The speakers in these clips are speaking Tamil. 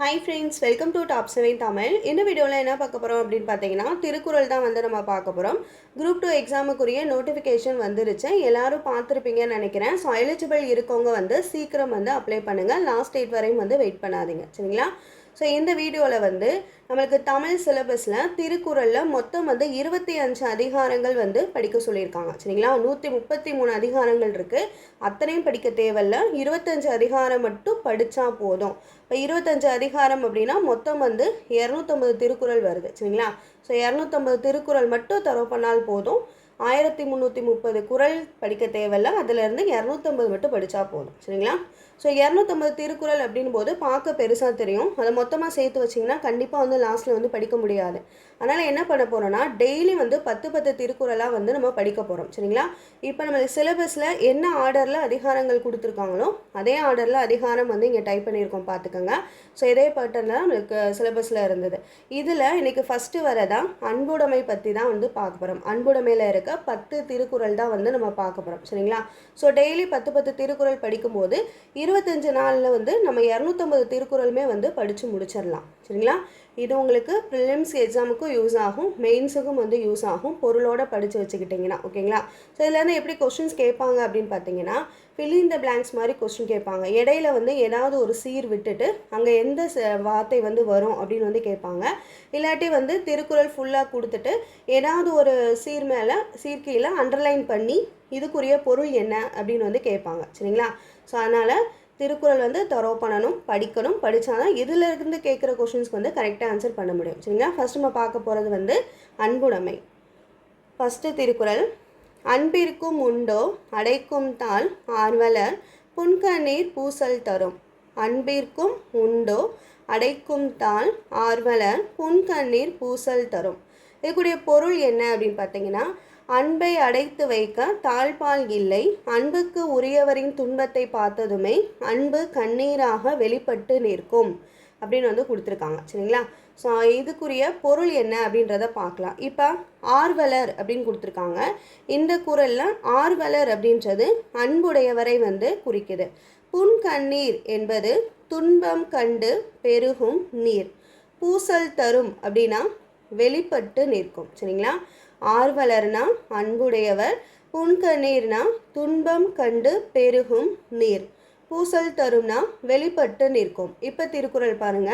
Hi friends welcome to top seven Tamil இந்த வீடியோவில் என்ன பார்க்க போகிறோம் அப்படின்னு பார்த்தீங்கன்னா திருக்குறள் தான் வந்து நம்ம பார்க்க போகிறோம் குரூப் டூ எக்ஸாமுக்குரிய நோட்டிஃபிகேஷன் வந்துருச்சு. எல்லாரும் பார்த்துருப்பீங்கன்னு நினைக்கிறேன். ஸோ எலிஜிபிள் இருக்கவங்க வந்து சீக்கிரம் வந்து அப்ளை பண்ணுங்கள் லாஸ்ட் டேட் வரையும் வந்து வெயிட் பண்ணாதீங்க. சரிங்களா? ஸோ இந்த வீடியோவில் வந்து நம்மளுக்கு தமிழ் சிலபஸில் திருக்குறளில் மொத்தம் வந்து இருபத்தி அஞ்சு அதிகாரங்கள் வந்து படிக்க சொல்லியிருக்காங்க. சரிங்களா? நூற்றி முப்பத்தி மூணு அதிகாரங்கள் இருக்குது அத்தனையும் படிக்க தேவையில்ல. இருபத்தஞ்சு அதிகாரம் மட்டும் படித்தா போதும். இப்போ இருபத்தஞ்சு அதிகாரம் அப்படின்னா மொத்தம் வந்து இரநூத்தம்பது திருக்குறள் வருது. சரிங்களா? ஸோ இரநூத்தம்பது திருக்குறள் மட்டும் தரவு பண்ணால் போதும். ஆயிரத்தி முந்நூற்றி முப்பது குறள் படிக்க தேவையில்ல. அதுலேருந்து இரநூத்தம்பது மட்டும் படித்தா போதும். சரிங்களா? ஸோ இரநூத்தம்பது திருக்குறள் அப்படின் போது பார்க்க பெருசாக தெரியும். அதை மொத்தமாக சேர்த்து வச்சிங்கன்னா கண்டிப்பாக வந்து லாஸ்ட்டில் வந்து படிக்க முடியாது. அதனால் என்ன பண்ண போகிறோன்னா டெய்லி வந்து பத்து பத்து திருக்குறளாக வந்து நம்ம படிக்க போகிறோம் சரிங்களா? இப்போ நம்ம சிலபஸில் என்ன ஆர்டரில் அதிகாரங்கள் கொடுத்துருக்காங்களோ அதே ஆர்டரில் அதிகாரம் வந்து இங்கே டைப் பண்ணியிருக்கோம் பார்த்துக்கோங்க ஸோ இதே பேட்டர்னில் தான் நம்மளுக்கு சிலபஸில் இருந்தது. இதில் இன்றைக்கி ஃபஸ்ட்டு வரதான் அன்புடைமை பற்றி தான் வந்து பார்க்க போகிறோம் அன்புடைமையில் இருக்க பத்து திருக்குறள் தான் வந்து நம்ம பார்க்க போகிறோம் சரிங்களா? ஸோ டெய்லி பத்து பத்து திருக்குறள் படிக்கும்போது இருபத்தஞ்சு நாளில் வந்து நம்ம இரநூத்தம்பது திருக்குறளுமே வந்து படித்து முடிச்சிடலாம். சரிங்களா? இது உங்களுக்கு ப்ரிலிம்ஸ் எக்ஸாமுக்கும் யூஸ் ஆகும் மெயின்ஸுக்கும் வந்து யூஸ் ஆகும். பொருளோட படித்து வச்சுக்கிட்டிங்கன்னா ஓகேங்களா? ஸோ இதுலேருந்து எப்படி கொஸ்டின்ஸ் கேட்பாங்க அப்படின்னு பார்த்தீங்கன்னா ஃபில் இந்த பிளாங்க்ஸ் மாதிரி கொஸ்டின் கேட்பாங்க. இடையில வந்து ஏதாவது ஒரு சீர் விட்டுட்டு அங்கே எந்த வார்த்தை வந்து வரும் அப்படின்னு வந்து கேட்பாங்க. இல்லாட்டி வந்து திருக்குறள் ஃபுல்லாக கொடுத்துட்டு ஏதாவது ஒரு சீர் மேலே சீர்கீழே அண்டர்லைன் பண்ணி இதுக்குரிய பொருள் என்ன அப்படின்னு வந்து கேட்பாங்க. சரிங்களா? ஸோ அதனால் திருக்குறள் வந்து தரோ பண்ணணும் படிக்கணும். படித்தாதான் இதில் இருந்து கேட்குற கொஷின்ஸ்க்கு வந்து கரெக்டாக ஆன்சர் பண்ண முடியும். சரிங்களா? ஃபர்ஸ்ட் நம்ம பார்க்க போகிறது வந்து அன்புடைமை. ஃபஸ்ட்டு திருக்குறள். அன்பிற்கும் உண்டோ? அடைக்கும் தாள் ஆர்வலர். புன்கண்ணீர் பூசல் தரும். அன்பிற்கும் உண்டோ? அடைக்கும் தாள் ஆர்வலர். புன்கண்ணீர் பூசல் தரும். இதுக்குடைய பொருள் என்ன அப்படின்னு பார்த்தீங்கன்னா அன்பை அடைத்து வைக்க தாழ்பால் இல்லை. அன்புக்கு உரியவரின் துன்பத்தை பார்த்ததுமே அன்பு கண்ணீராக வெளிப்பட்டு நிற்கும் அப்படின்னு வந்து கொடுத்துருக்காங்க. சரிங்களா? ஸோ இதுக்குரிய பொருள் என்ன அப்படின்றத பார்க்கலாம். இப்போ ஆர்வலர் அப்படின்னு கொடுத்துருக்காங்க. இந்த குரலில் ஆர்வலர் அப்படின்றது அன்புடையவரை வந்து குறிக்குது. புன்கண்ணீர் என்பது துன்பம் கண்டு பெருகும் நீர். பூசல் தரும் அப்படின்னா வெளிப்பட்டு நிற்கும். சரிங்களா? ஆர்வலர்னா அன்புடையவர் புன்கண்ணீர்னா துன்பம் கண்டு பெருகும் நீர். பூசல் தரும்னா வெளிப்பட்டு நிற்கும். இப்போ திருக்குறள் பாருங்க.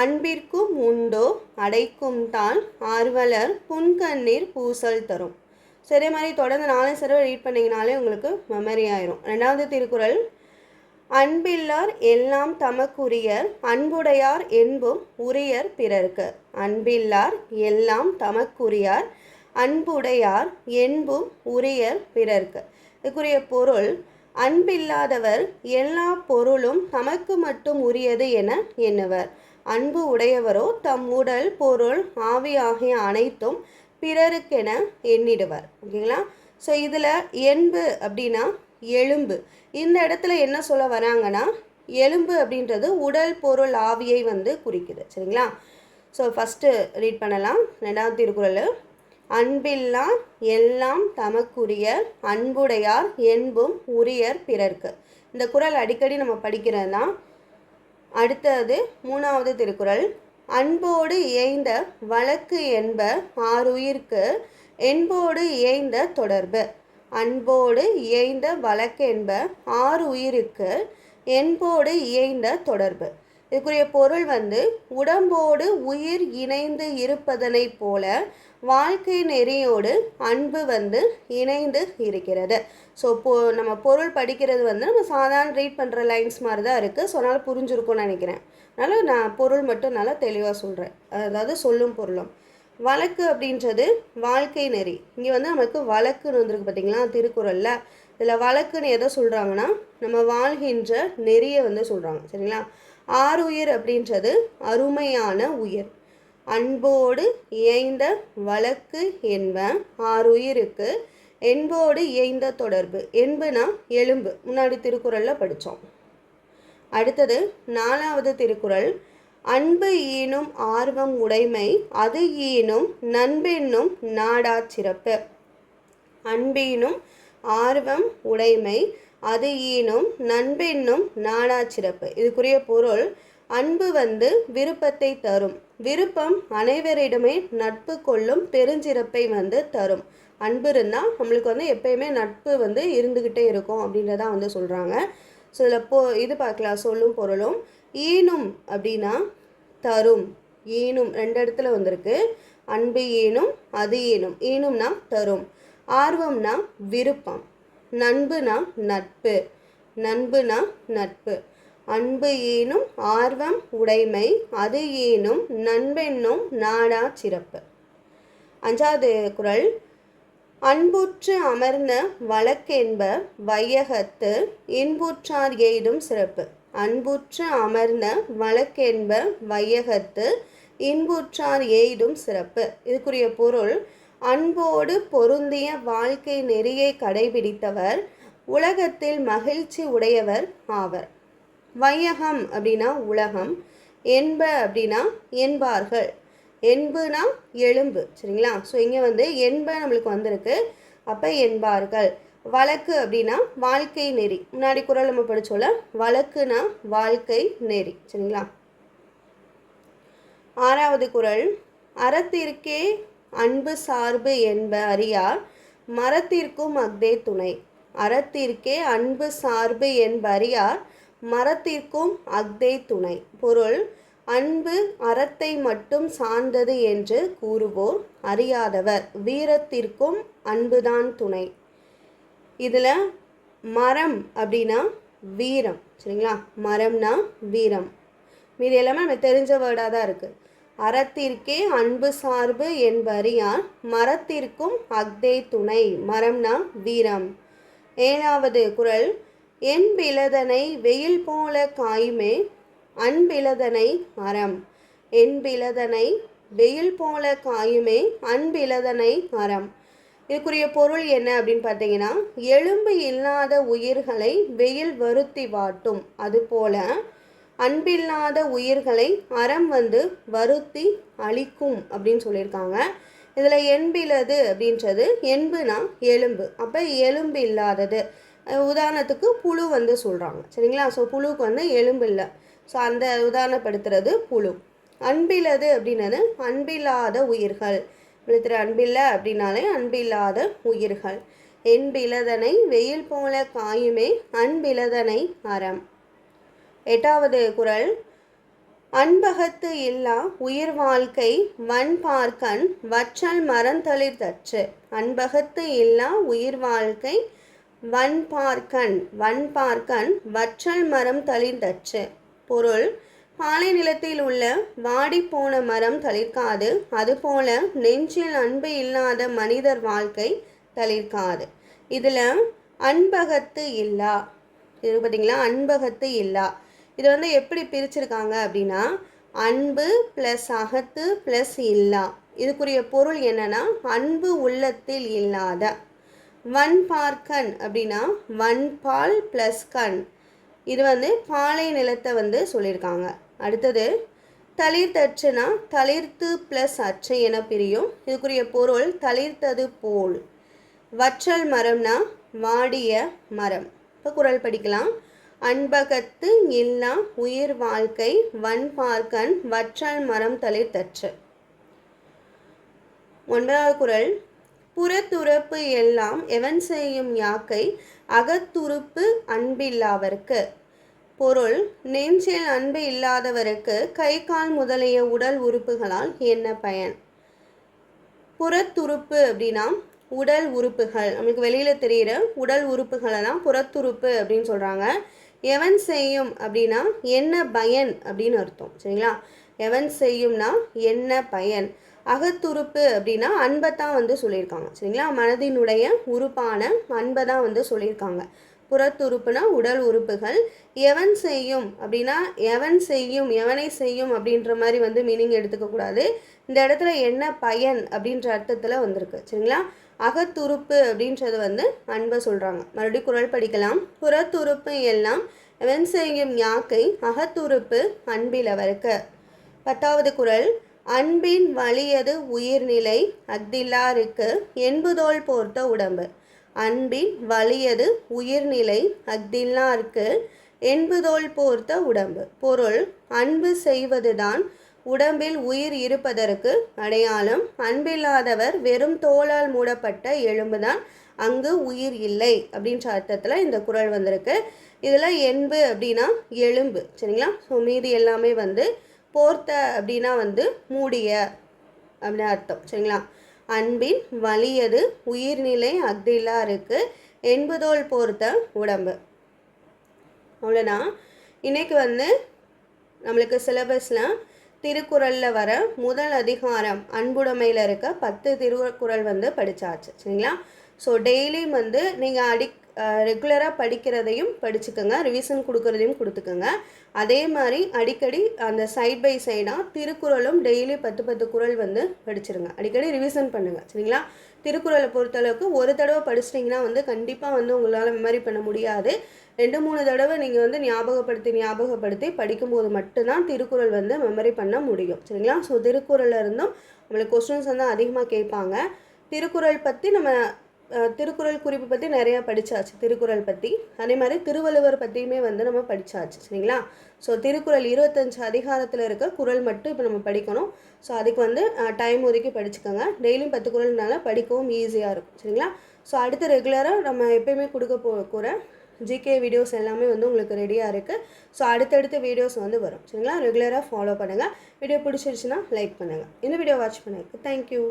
அன்பிற்கும் உண்டோ அடைக்கும் தான் ஆர்வலர் புன்கண்ணீர் பூசல் தரும். சரி மாதிரி தொடர்ந்து நாலு தடவை ரீட் பண்ணிங்கனாலே உங்களுக்கு மெமரி ஆயிரும். ரெண்டாவது திருக்குறள். அன்பில்லார் எல்லாம் தமக்குரியர் அன்புடையார் என்பும் உரியர் பிறர்க்கு. அன்பில்லார் எல்லாம் தமக்குரியார் அன்புடையார் என்பும் உரிய பிறர்க்கு. இதுக்குரிய பொருள் அன்பில்லாதவர் எல்லா பொருளும் தமக்கு மட்டும் உரியது என எண்ணுவர். அன்பு உடையவரோ தம் உடல் பொருள் ஆவி ஆகிய அனைத்தும் பிறருக்கென எண்ணிடுவர். ஓகேங்களா? ஸோ இதில் என்பு அப்படின்னா எலும்பு. இந்த இடத்துல என்ன சொல்ல வராங்கன்னா எலும்பு அப்படின்றது உடல் பொருள் ஆவியை வந்து குறிக்குது. சரிங்களா? ஸோ ஃபஸ்ட்டு ரீட் பண்ணலாம். ரெண்டாவது திருக்குறள். அன்பில்லா எல்லாம் தமக்குரியர் அன்புடையார் என்பும் உரியர் பிறர்க்கு. இந்த குறள் அடிக்கடி நம்ம படிக்கிறது தான் அடுத்தது மூணாவது திருக்குறள். அன்போடு இயைந்த வழக்கு என்ப ஆறுயிர்க்கு என்போடு இயைந்த தொடர்பு. அன்போடு இயைந்த வழக்கு என்ப ஆறு உயிருக்கு என்போடு இயைந்த தொடர்பு. இதுக்குரிய பொருள் வந்து உடம்போடு உயிர் இணைந்து இருப்பதனைப் போல வாழ்க்கை நெறியோடு அன்பு வந்து இணைந்து இருக்கிறது. ஸோ பொ நம்ம பொருள் படிக்கிறது வந்து நம்ம சாதாரண ரீட் பண்ணுற லைன்ஸ் மாதிரி தான் இருக்குது ஸோ அதனால் புரிஞ்சிருக்கும்னு நினைக்கிறேன். அதனால் நான் பொருள் மட்டும் நல்லா தெளிவாக சொல்கிறேன் அதாவது சொல்லும் பொருளும். வழக்கு அப்படின்றது வாழ்க்கை நெறி. இங்கே வந்து நமக்கு வழக்குன்னு வந்திருக்கு பார்த்தீங்களா திருக்குறளில். இதில் வழக்குன்னு எதை சொல்கிறாங்கன்னா நம்ம வாழ்கின்ற நெறியை வந்து சொல்கிறாங்க சரிங்களா? ஆறுயிர் அப்படின்றது அருமையான உயிர். அன்போடு இயைந்த வழக்கு என்ப ஆறுயிருக்கு என்போடு இயைந்த தொடர்பு என்புனா எலும்பு. முன்னாடி திருக்குறளில் படித்தோம் அடுத்தது நாலாவது திருக்குறள். அன்பு ஈனும் ஆர்வம் உடைமை அது ஈனும் நண்பென்னும் நாடா சிறப்பு. அன்பீனும் ஆர்வம் உடைமை அது ஈனும் நண்பென்னும் நாடா சிறப்பு. இதுக்குரிய பொருள் அன்பு வந்து விருப்பத்தை தரும். விருப்பம் அனைவரிடமே நட்பு கொள்ளும் பெருஞ்சிறப்பை வந்து தரும். அன்பு இருந்தால் நம்மளுக்கு வந்து எப்பயுமே நட்பு வந்து இருந்துக்கிட்டே இருக்கும் அப்படின்றதான் வந்து சொல்கிறாங்க ஸோ இதில் போ இது பார்க்கலாம். சொல்லும் பொருளும் ஈனும் அப்படின்னா தரும். ஈனும் ரெண்டு இடத்துல வந்திருக்கு. அன்பு ஈனும் அது ஈனும். ஈனும்னா தரும். ஆர்வம்னா விருப்பம். நண்புனா நட்பு. நண்புனா நட்பு. அன்பு ஏனும் ஆர்வம் உடைமை அது ஏனும் நண்பென்னும் நாடா சிறப்பு. அஞ்சாவது குரல். அன்புற்று அமர்ந்த வழக்கென்ப வையகத்து இன்புற்றார் எய்தும் சிறப்பு. அன்புற்று அமர்ந்த வழக்கென்ப வையகத்து இன்புற்றார் எய்தும் சிறப்பு. இதுக்குரிய பொருள் அன்போடு பொருந்திய வாழ்க்கை நெறியை கடைபிடித்தவர் உலகத்தில் மகிழ்ச்சி உடையவர் ஆவர். வையகம் அப்படின்னா உலகம் என்ப அப்படின்னா என்பார்கள் என்புனா எலும்பு சரிங்களா? ஸோ இங்கே வந்து என்ப நம்மளுக்கு வந்திருக்கு அப்போ என்பார்கள். வழக்கு அப்படின்னா வாழ்க்கை நெறி. முன்னாடி குரல் நம்ம படிச்சோல வழக்குனா வாழ்க்கை நெறி சரிங்களா? ஆறாவது குரல் அறத்திற்கே அன்பு சார்பு என்ப அறியார் மரத்திற்கும் அக்தே துணை. அறத்திற்கே அன்பு சார்பு என்பறியார் மரத்திற்கும் அக்தே துணை. பொருள் அன்பு அறத்தை மட்டும் சார்ந்தது என்று கூறுவோர் அறியாதவர். வீரத்திற்கும் அன்புதான் துணை. இதில் மரம் அப்படின்னா வீரம் சரிங்களா? மரம்னா வீரம். மீது எல்லாமே நம்ம தெரிஞ்ச வேர்டாக தான் இருக்குது அறத்திற்கே அன்பு சார்பு என்பறியார் மரத்திற்கும் அக்தே துணை மரம்னா வீரம். ஏழாவது குரல் என்பிலதனை வெயில் போல காயுமே அன்பிலதனை அறம். என்பிலதனை வெயில் போல காயுமே அன்பிலதனை அறம். இதுக்குரிய பொருள் என்ன அப்படின்னு பார்த்தீங்கன்னா எலும்பு இல்லாத உயிர்களை வெயில் வருத்தி வாட்டும். அதுபோல அன்பில்லாத உயிர்களை அறம் வந்து வருத்தி அழிக்கும் அப்படின்னு சொல்லியிருக்காங்க. இதில் என்பிலது அப்படின்றது என்புனா எலும்பு. அப்போ எலும்பு இல்லாதது. உதாரணத்துக்கு புழு வந்து சொல்கிறாங்க சரிங்களா? ஸோ புழுவுக்கு வந்து எலும்பு இல்லை. ஸோ அந்த உதாரணப்படுத்துறது புழு. அன்பிலது அப்படின்னது அன்பில்லாத உயிர்கள். விழுத்துற அன்பில்லை அப்படின்னாலே அன்பில்லாத உயிர்கள். என்பிலதனை வெயில் போல காயுமே அன்பிலதனை அறம். எட்டாவது குரல். அன்பகத்து இல்லா உயிர் வாழ்க்கை வன் பார்க்கன் வற்றல் மரந்தளிர் தற்று. அன்பகத்து இல்லா உயிர் வாழ்க்கை வன் பார்க்கன் வன் பார்க்கன் வற்றல் மரம் தளிர்ந்தற்று பொருள் பாலை நிலத்தில் உள்ள வாடிப்போன மரம் தளிர்க்காது. அதுபோல நெஞ்சில் அன்பு இல்லாத மனிதர் வாழ்க்கை தளிர்க்காது. இதில் அன்பகத்து இல்லா. இது பார்த்தீங்களா அன்பகத்து இல்லா. இது வந்து எப்படி பிரிச்சிருக்காங்க அப்படின்னா அன்பு ப்ளஸ் அகத்து ப்ளஸ் இல்லா. இதுக்குரிய பொருள் என்னன்னா அன்பு உள்ளத்தில் இல்லாத. வன் பார்க்கன் அப்படின்னா வன் பால் ப்ளஸ் கண். இது வந்து பாலை நிலத்தை வந்து சொல்லியிருக்காங்க. அடுத்தது தளிர்த்தச்சுனா தளிர்த்து ப்ளஸ் அச்சு என பிரியும். இதுக்குரிய பொருள் தளிர்த்தது போல். வற்றல் மரம்னா வாடிய மரம். இப்போ குரல் படிக்கலாம். அன்பகத்து இல்லா உயிர் வாழ்க்கை வன் பார்க்கன் வற்றல் மரம் தளிர்த்தற்று ஒன்பதாவது குரல். புறத்துறப்பு எல்லாம் எவன் செய்யும் யாக்கை அகத்துறுப்பு அன்பில்லாவர்க்கு. பொருள் நெஞ்சில் அன்பு இல்லாதவருக்கு கை கால் முதலிய உடல் உறுப்புகளால் என்ன பயன்? புறத்துறுப்பு அப்படின்னா உடல் உறுப்புகள். நம்மளுக்கு வெளியில் தெரிகிற உடல் உறுப்புகளை தான் புறத்துறுப்பு அப்படின்னு சொல்கிறாங்க எவன் செய்யும் அப்படின்னா என்ன பயன் அப்படின்னு அர்த்தம். சரிங்களா? எவன் செய்யும்னா என்ன பயன்? அகத்துறுப்பு அப்படின்னா அன்பை தான் வந்து சொல்லியிருக்காங்க. சரிங்களா? மனதினுடைய உறுப்பான அன்பை தான் வந்து சொல்லியிருக்காங்க. புறத்துறுப்புனா உடல் உறுப்புகள். எவன் செய்யும் அப்படின்னா எவன் செய்யும் எவனை செய்யும் அப்படின்ற மாதிரி வந்து மீனிங் எடுத்துக்கக்கூடாது. இந்த இடத்துல என்ன பயன் அப்படின்ற அர்த்தத்தில் வந்திருக்கு. சரிங்களா? அகத்துறுப்பு அப்படின்றது வந்து அன்பை சொல்கிறாங்க மறுபடியும் குரல் படிக்கலாம். புறத்துறுப்பு எல்லாம் எவன் செய்யும் யாக்கை அகத்துறுப்பு அன்பில் அவருக்கு. பத்தாவது குரல் அன்பின் வலியது உயிர்நிலை அக்தில்லாருக்கு என்புதோல் போர்த்த உடம்பு. அன்பின் வலியது உயிர்நிலை அக்தில்லாருக்கு என்புதோல் போர்த்த உடம்பு. பொருள் அன்பு செய்வதுதான் உடம்பில் உயிர் இருப்பதற்கு அடையாளம் அன்பில்லாதவர் வெறும் தோலால் மூடப்பட்ட எலும்புதான் அங்கு உயிர் இல்லை அப்படின்ற அர்த்தத்தில் இந்த குறள் வந்திருக்கு. இதில் என்பு அப்படின்னா எலும்பு சரிங்களா? ஸோ மீதி எல்லாமே வந்து போர்த்த அப்படின்னா வந்து மூடிய அப்படின்னு அர்த்தம் சரிங்களா? அன்பின் வலியது உயிர்நிலை அக்திலா இருக்கு என்பதோல் போர்த்த உடம்பு. அவ்வளோதான் இன்றைக்கி வந்து நம்மளுக்கு சிலபஸில் திருக்குறளில் வர முதல் அதிகாரம் அன்புடைமையில் இருக்க பத்து திருக்குறள் வந்து படித்தாச்சு சரிங்களா? ஸோ டெய்லியும் வந்து நீங்கள் அடிக் ரெகுலராக படிக்கிறதையும் படிச்சுக்கோங்க. ரிவிஷன் கொடுக்குறதையும் கொடுத்துக்கோங்க. அதே மாதிரி அடிக்கடி அந்த சைட் பை சைடாக திருக்குறளும் டெய்லி பத்து பத்து குறள் வந்து படிச்சிருங்க. அடிக்கடி ரிவிஷன் பண்ணுங்கள் சரிங்களா? திருக்குறளை பொறுத்தளவுக்கு ஒரு தடவை படிச்சிட்டிங்கன்னா வந்து கண்டிப்பாக வந்து உங்களால் மெமரி பண்ண முடியாது. ரெண்டு மூணு தடவை நீங்கள் வந்து ஞாபகப்படுத்தி ஞாபகப்படுத்தி படிக்கும்போது மட்டும்தான் திருக்குறள் வந்து மெமரி பண்ண முடியும். சரிங்களா? ஸோ திருக்குறளில் இருந்தும் நம்மளுக்கு கொஸ்டின்ஸ் வந்து அதிகமாக கேட்பாங்க. திருக்குறள் பற்றி நம்ம திருக்குறள் குறிப்பு பற்றி நிறையா படித்தாச்சு திருக்குறள் பற்றி அதே மாதிரி திருவள்ளுவர் பற்றியுமே வந்து நம்ம படித்தாச்சு சரிங்களா? ஸோ திருக்குறள் இருபத்தஞ்சு அதிகாரத்தில் இருக்க குறள் மட்டும் இப்போ நம்ம படிக்கணும். ஸோ அதுக்கு வந்து டைம் ஒதுக்கி படிச்சுக்கோங்க. டெய்லியும் பத்து குறள்னால படிக்கவும் ஈஸியாக இருக்கும் சரிங்களா? ஸோ அடுத்து ரெகுலராக நம்ம எப்பயுமே கொடுக்க போகிற ஜிகே வீடியோஸ் எல்லாமே வந்து உங்களுக்கு ரெடியாக இருக்குது ஸோ அடுத்தடுத்த வீடியோஸ் வந்து வரும் சரிங்களா? ரெகுலராக ஃபாலோ பண்ணுங்கள் வீடியோ பிடிச்சிருச்சுன்னா லைக் பண்ணுங்கள் இந்த வீடியோ வாட்ச் பண்ணதுக்கு தேங்க்யூ